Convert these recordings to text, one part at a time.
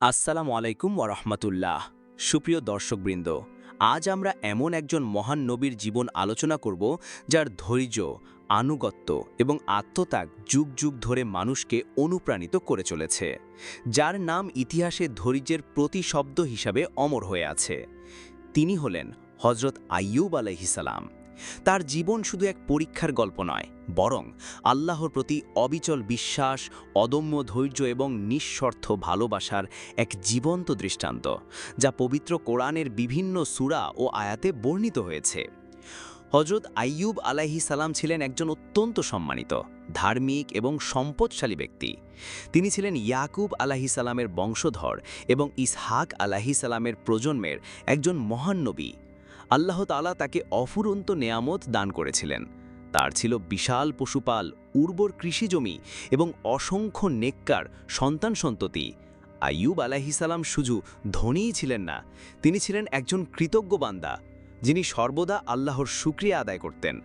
আসসালামু আলাইকুম ওরহমতুল্লাহ সুপ্রিয় দর্শকবৃন্দ, আজ আমরা এমন একজন মহান নবীর জীবন আলোচনা করব যার ধৈর্য, আনুগত্য এবং আত্মত্যাগ যুগ যুগ ধরে মানুষকে অনুপ্রাণিত করে চলেছে, যার নাম ইতিহাসে ধৈর্যের প্রতিশব্দ হিসাবে অমর হয়ে আছে। তিনি হলেন হজরত আইয়ুব আলাইহিসালাম তার জীবন শুধু এক পরীক্ষার গল্প নয়, বরং আল্লাহর প্রতি অবিচল বিশ্বাস, অদম্য ধৈর্য এবং নিঃস্বার্থ ভালোবাসার এক জীবন্ত দৃষ্টান্ত, যা পবিত্র কোরআনের বিভিন্ন সূরা ও আয়াতে বর্ণিত হয়েছে। হজরত আইয়ুব আলাহি সালাম ছিলেন একজন অত্যন্ত সম্মানিত, ধার্মিক এবং সম্পদশালী ব্যক্তি। তিনি ছিলেন ইয়াকুব আলাহি সালামের বংশধর এবং ইসহাক আলাহি সালামের প্রজন্মের একজন মহান নবী। আল্লাহ তালা তাকে অফুরন্ত নেয়ামত দান করেছিলেন। তার ছিল বিশাল পশুপাল, উর্বর কৃষিজমি এবং অসংখ্য নেককার সন্তান সন্ততি। আইয়ুব আলাহিসাল্লাম শুধু ধনীই ছিলেন না, তিনি ছিলেন একজন কৃতজ্ঞ বান্দা, যিনি সর্বদা আল্লাহর শুক্রিয়া আদায় করতেন।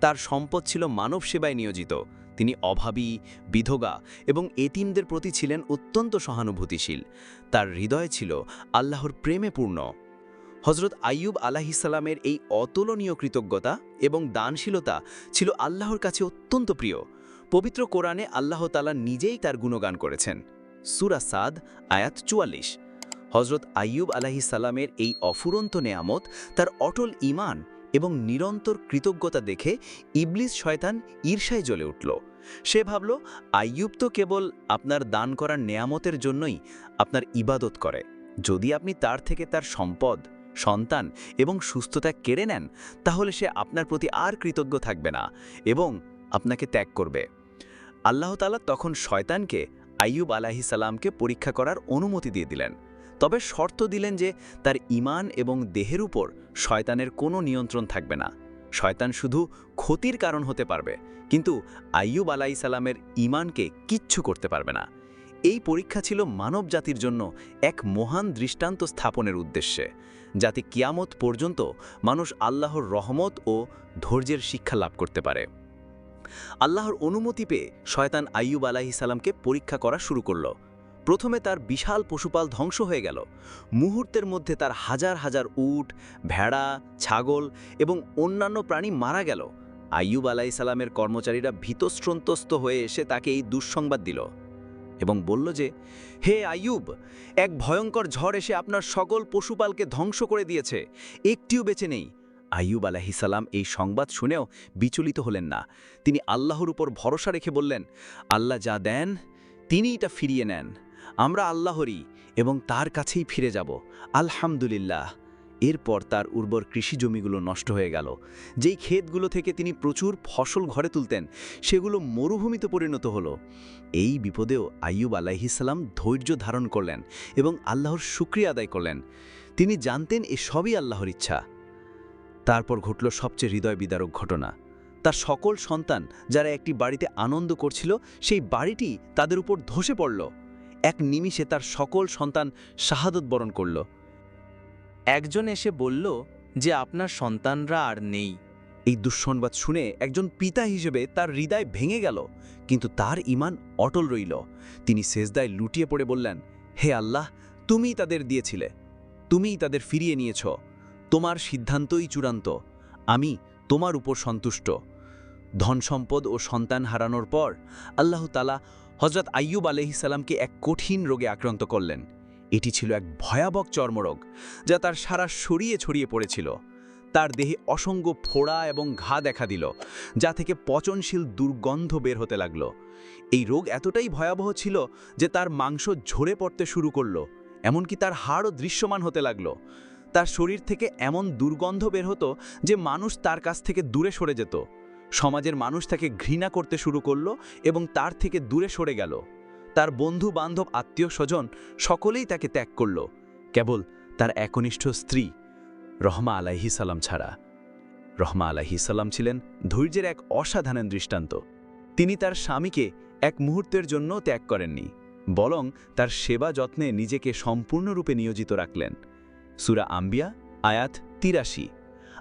তার সম্পদ ছিল মানব সেবায় নিয়োজিত, তিনি অভাবী, বিধবা এবং এতিমদের প্রতি ছিলেন অত্যন্ত সহানুভূতিশীল। তার হৃদয় ছিল আল্লাহর প্রেমে পূর্ণ। হজরত আইয়ুব আলাহিসাল্লামের এই অতুলনীয় কৃতজ্ঞতা এবং দানশীলতা ছিল আল্লাহর কাছে অত্যন্ত প্রিয়। পবিত্র কোরআনে আল্লাহ তালা নিজেই তার গুণগান করেছেন। সুরা সাদ, আয়াত চুয়াল্লিশ। হজরত আইয়ুব আলাহিসাল্লামের এই অফুরন্ত নেয়ামত তার অটল ইমান এবং নিরন্তর কৃতজ্ঞতা দেখে ইবলিস শয়তান ঈর্ষায় জ্বলে উঠল। সে ভাবল, আইয়ুব তো কেবল আপনার দান করার নেয়ামতের জন্যই আপনার ইবাদত করে। যদি আপনি তার থেকে তার সম্পদ সন্তান এবং সুস্থতা কেড়ে নেন, তাহলে সে আপনার প্রতি আর কৃতজ্ঞ থাকবে না এবং আপনাকে ত্যাগ করবে। আল্লাহ তালা তখন শয়তানকে আইয়ুব আলাহি সালামকে পরীক্ষা করার অনুমতি দিয়ে দিলেন। তবে শর্ত দিলেন যে তার ইমান এবং দেহের উপর শয়তানের কোনো নিয়ন্ত্রণ থাকবে না। শয়তান শুধু ক্ষতির কারণ হতে পারবে, কিন্তু আইয়ুব আলাহি সালামের ইমানকে কিচ্ছু করতে পারবে না। এই পরীক্ষা ছিল মানব জাতির জন্য এক মহান দৃষ্টান্ত স্থাপনের উদ্দেশ্যে, যাতে কিয়ামত পর্যন্ত মানুষ আল্লাহর রহমত ও ধৈর্যের শিক্ষা লাভ করতে পারে। আল্লাহর অনুমতি পেয়ে শয়তান আইয়ুব সালামকে পরীক্ষা করা শুরু করল। প্রথমে তার বিশাল পশুপাল ধ্বংস হয়ে গেল। মুহূর্তের মধ্যে তার হাজার হাজার উট, ভেড়া, ছাগল এবং অন্যান্য প্রাণী মারা গেল। আইয়ুব সালামের কর্মচারীরা ভীতস্রন্তস্ত হয়ে এসে তাকে এই দুঃসংবাদ দিল। এবং বলল যে, হে আইয়ুব, এক ভয়ঙ্কর ঝড় এসে আপনার সকল পশুপালকে ধ্বংস করে দিয়েছে। একটিও বেঁচে নেই। আইয়ুব আলাহিসাল্লাম এই সংবাদ শুনেও বিচলিত হলেন না। তিনি আল্লাহর উপর ভরসা রেখে বললেন, আল্লাহ যা দেন তিনি এটা ফিরিয়ে নেন। আমরা আল্লাহরই এবং তার কাছেই ফিরে যাব। আলহামদুলিল্লাহ। এরপর তার উর্বর কৃষি জমিগুলো নষ্ট হয়ে গেল। যেই ক্ষেতগুলো থেকে তিনি প্রচুর ফসল ঘরে তুলতেন, সেগুলো মরুভূমিতে পরিণত হলো। এই বিপদেও আইয়ুব আলাইহিসাল্লাম ধৈর্য ধারণ করলেন এবং আল্লাহর শুক্রিয়া আদায় করলেন। তিনি জানতেন এ সবই আল্লাহর ইচ্ছা। তারপর ঘটল সবচেয়ে হৃদয় বিদারক ঘটনা। তার সকল সন্তান যারা একটি বাড়িতে আনন্দ করছিল, সেই বাড়িটি তাদের উপর ধসে পড়ল। এক নিমিষে তার সকল সন্তান শাহাদত বরণ করল। একজন এসে বলল যে আপনার সন্তানরা আর নেই। এই দুঃসংবাদ শুনে একজন পিতা হিসেবে তার হৃদয় ভেঙে গেল, কিন্তু তার ইমান অটল রইল। তিনি সেজদায় লুটিয়ে পড়ে বললেন, হে আল্লাহ, তুমিই তাদের দিয়েছিলে, তুমিই তাদের ফিরিয়ে নিয়েছ। তোমার সিদ্ধান্তই চূড়ান্ত, আমি তোমার উপর সন্তুষ্ট। ধন সম্পদ ও সন্তান হারানোর পর আল্লাহ তালা হজরত আইয়ুব আলহিসাল্লামকে এক কঠিন রোগে আক্রান্ত করলেন। এটি ছিল এক ভয়াবহ চর্মরোগ, যা তার সারা শরীরে ছড়িয়ে পড়েছিল। তার দেহে অসংখ্য ফোড়া এবং ঘা দেখা দিল, যা থেকে পচনশীল দুর্গন্ধ বের হতে লাগল। এই রোগ এতটাই ভয়াবহ ছিল যে তার মাংস ঝরে পড়তে শুরু করল, এমনকি তার হাড়ও দৃশ্যমান হতে লাগল। তার শরীর থেকে এমন দুর্গন্ধ বের হতো যে মানুষ তার কাছ থেকে দূরে সরে যেত। সমাজের মানুষ তাকে ঘৃণা করতে শুরু করল এবং তার থেকে দূরে সরে গেল। তার বন্ধু বান্ধব আত্মীয় স্বজন সকলেই তাকে ত্যাগ করল। কেবল তার একনিষ্ঠ স্ত্রী, রহমা আলাইহি সালাম ছাড়া। রহমা আলাইহি সালাম ছিলেন ধৈর্যের এক অসাধারণ দৃষ্টান্ত। তিনি তার স্বামীকে এক মুহূর্তের জন্য ত্যাগ করেননি, বরং তার সেবা যত্নে নিজেকে সম্পূর্ণরূপে নিয়োজিত রাখলেন। সুরা আম্বিয়া, আয়াত তিরাশি।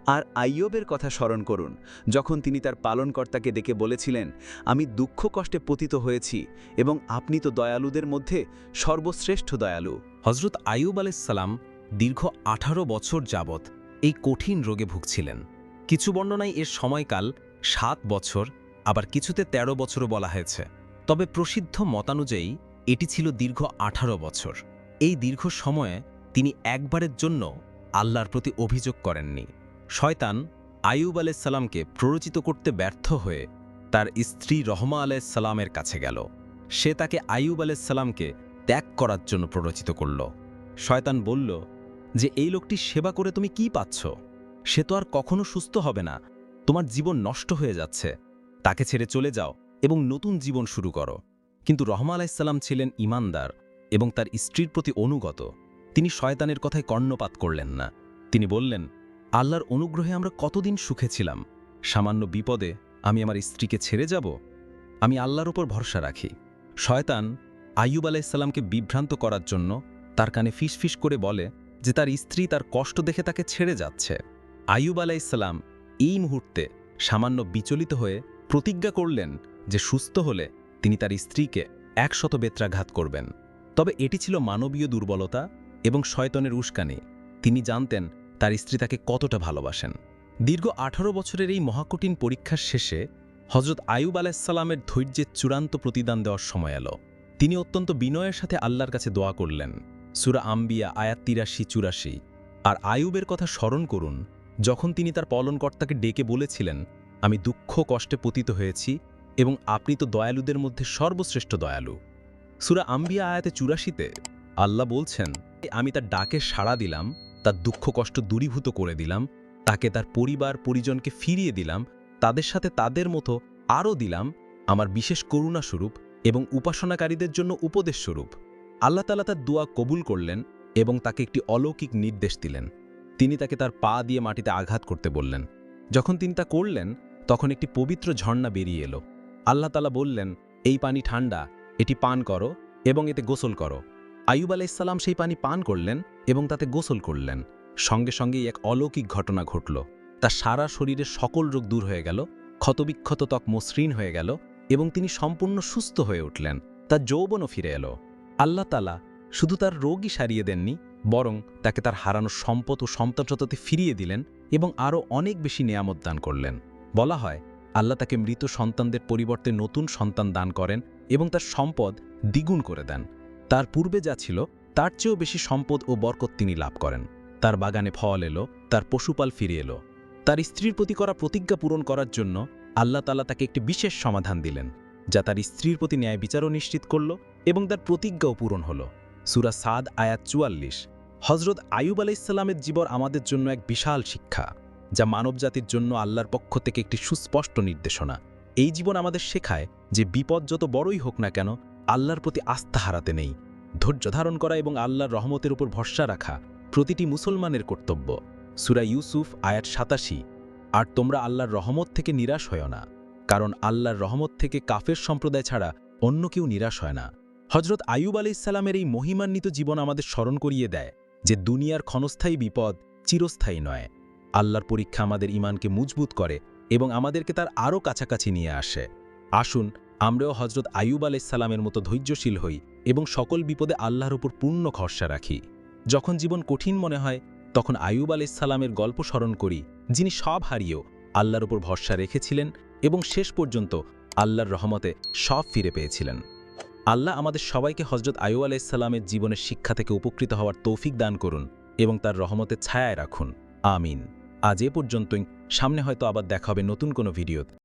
আর আইয়বের কথা স্মরণ করুন, যখন তিনি তার পালনকর্তাকে ডেকে বলেছিলেন, আমি দুঃখ কষ্টে পতিত হয়েছি এবং আপনি তো দয়ালুদের মধ্যে সর্বশ্রেষ্ঠ দয়ালু। হজরত আয়ুব আলাইসাল্লাম দীর্ঘ আঠারো বছর যাবৎ এই কঠিন রোগে ভুগছিলেন। কিছু বর্ণনায় এর সময়কাল সাত বছর, আবার কিছুতে ১৩ বছরও বলা হয়েছে। তবে প্রসিদ্ধ মতানুযায়ী এটি ছিল দীর্ঘ আঠারো বছর। এই দীর্ঘ সময়ে তিনি একবারের জন্য আল্লাহর প্রতি অভিযোগ করেননি। শয়তান আয়ুব আলাইসাল্লামকে প্ররোচিত করতে ব্যর্থ হয়ে তার স্ত্রী রহমা আলাইসাল্লামের কাছে গেল। সে তাকে আয়ুব আলাইসাল্লামকে ত্যাগ করার জন্য প্ররোচিত করল। শয়তান বলল, যে এই লোকটি সেবা করে তুমি কি পাচ্ছ? সে তো আর কখনো সুস্থ হবে না। তোমার জীবন নষ্ট হয়ে যাচ্ছে। তাকে ছেড়ে চলে যাও এবং নতুন জীবন শুরু করো। কিন্তু রহমা আলাইসাল্লাম ছিলেন ইমানদার এবং তার স্ত্রীর প্রতি অনুগত। তিনি শয়তানের কথায় কর্ণপাত করলেন না। তিনি বললেন আল্লাহর অনুগ্রহে আমরা কতদিন সুখে ছিলাম। সামান্য বিপদে আমি আমার স্ত্রীকে ছেড়ে যাব। আমি আল্লাহর ওপর ভরসা রাখি। শয়তান আইয়ুব আলাইসাল্লামকে বিভ্রান্ত করার জন্য তার কানে ফিসফিস করে বলে যে তার স্ত্রী তার কষ্ট দেখে তাকে ছেড়ে যাচ্ছে। আইয়ুব আলাইসাল্লাম এই মুহূর্তে সামান্য বিচলিত হয়ে প্রতিজ্ঞা করলেন যে সুস্থ হলে তিনি তার স্ত্রীকে একশত বেত্রাঘাত করবেন। তবে এটি ছিল মানবীয় দুর্বলতা এবং শয়তনের উস্কানি। তিনি জানতেন তার স্ত্রী তাকে কতটা ভালোবাসেন। দীর্ঘ আঠারো বছরের এই মহাকঠিন পরীক্ষার শেষে হজরত আয়ুব আলাইসাল্লামের ধৈর্যের চূড়ান্ত প্রতিদান দেওয়ার সময় এলো। তিনি অত্যন্ত বিনয়ের সাথে আল্লাহর কাছে দোয়া করলেন, সুরা আম্বিয়া, আয়াত তিরাশি, চুরাশি। আর আয়ুবের কথা স্মরণ করুন, যখন তিনি তার পলনকর্তাকে ডেকে বলেছিলেন, আমি দুঃখ, কষ্টে পতিত হয়েছি এবং আপনি তো দয়ালুদের মধ্যে সর্বশ্রেষ্ঠ দয়ালু। সুরা আম্বিয়া, আয়াতে চুরাশিতে আল্লাহ বলছেন, আমি তার ডাকে সাড়া দিলাম তার দুঃখ কষ্ট দূরীভূত করে দিলাম, তাকে তার পরিবার, পরিজনকে ফিরিয়ে দিলাম, তাদের সাথে তাদের মতো আরও দিলাম আমার বিশেষ করুণাস্বরূপ এবং উপাসনাকারীদের জন্য উপদেশ স্বরূপ আল্লাহ তালা তার দোয়া কবুল করলেন এবং তাকে একটি অলৌকিক নির্দেশ দিলেন। তিনি তাকে তার পা দিয়ে মাটিতে আঘাত করতে বললেন। যখন তিনি তা করলেন, তখন একটি পবিত্র ঝর্ণা বেরিয়ে এলো। আল্লাহ তালা বললেন, এই পানি ঠান্ডা এটি পান করো এবং এতে গোসল করো। আয়ুব আলাইসাল্লাম সেই পানি পান করলেন এবং তাতে গোসল করলেন। সঙ্গে সঙ্গেই এক অলৌকিক ঘটনা ঘটল। তার সারা শরীরের সকল রোগ দূর হয়ে গেল, ক্ষতবিক্ষত ত্বক মসৃণ হয়ে গেল এবং তিনি সম্পূর্ণ সুস্থ হয়ে উঠলেন। তার যৌবনও ফিরে এলো। আল্লাহ তালা শুধু তার রোগই সারিয়ে দেননি, বরং তাকে তার হারানো সম্পদ ও সন্তানতাতে ফিরিয়ে দিলেন এবং আরও অনেক বেশি নেয়ামত দান করলেন। বলা হয়, আল্লাহ তাকে মৃত সন্তানদের পরিবর্তে নতুন সন্তান দান করেন এবং তার সম্পদ দ্বিগুণ করে দেন। তার পূর্বে যা ছিল, তার চেয়েও বেশি সম্পদ ও বরকত তিনি লাভ করেন। তার বাগানে ফল এলো, তার পশুপাল ফিরে এলো। তার স্ত্রীর প্রতি করা প্রতিজ্ঞা পূরণ করার জন্য আল্লাহ তালা তাকে একটি বিশেষ সমাধান দিলেন, যা তার স্ত্রীর প্রতি ন্যায় বিচারও নিশ্চিত করল এবং তার প্রতিজ্ঞাও পূরণ হল। সুরা সাদ, আয়াত চুয়াল্লিশ। হজরত আয়ুব আলাইসাল্লামের জীবন আমাদের জন্য এক বিশাল শিক্ষা, যা মানবজাতির জন্য আল্লাহর পক্ষ থেকে একটি সুস্পষ্ট নির্দেশনা। এই জীবন আমাদের শেখায় যে বিপদ যত বড়ই হোক না কেন আল্লাহর প্রতি আস্থা হারাতে নেই। ধৈর্য ধারণ করা এবং আল্লাহর রহমতের উপর ভরসা রাখা প্রতিটি মুসলমানের কর্তব্য। সুরা ইউসুফ, আয়াত সাতাশি, আর তোমরা আল্লাহর রহমত থেকে নিরাশ হয় না, কারণ আল্লাহর রহমত থেকে কাফের সম্প্রদায় ছাড়া অন্য কেউ নিরাশ হয় না। হজরত আয়ুব আলি ইসালামের এই মহিমান্বিত জীবন আমাদের স্মরণ করিয়ে দেয় যে দুনিয়ার ক্ষণস্থায়ী বিপদ চিরস্থায়ী নয়। আল্লাহর পরীক্ষা আমাদের ইমানকে মজবুত করে এবং আমাদেরকে তার আরও কাছাকাছি নিয়ে আসে। আসুন আমরাও হজরত আয়ুব আলাইসাল্লামের মতো ধৈর্যশীল হই এবং সকল বিপদে আল্লাহর উপর পূর্ণ ভরসা রাখি। যখন জীবন কঠিন মনে হয়, তখন আয়ুব আলাইসাল্লামের গল্প স্মরণ করি, যিনি সব হারিয়েও আল্লাহর উপর ভরসা রেখেছিলেন এবং শেষ পর্যন্ত আল্লাহর রহমতে সব ফিরে পেয়েছিলেন। আল্লাহ আমাদের সবাইকে হজরত আয়ুব আলাইসাল্লামের জীবনের শিক্ষা থেকে উপকৃত হওয়ার তৌফিক দান করুন এবং তার রহমতে ছায়ায় রাখুন। আমিন। আজ এ পর্যন্তই। সামনে হয়তো আবার দেখা হবে নতুন কোনো ভিডিওতে।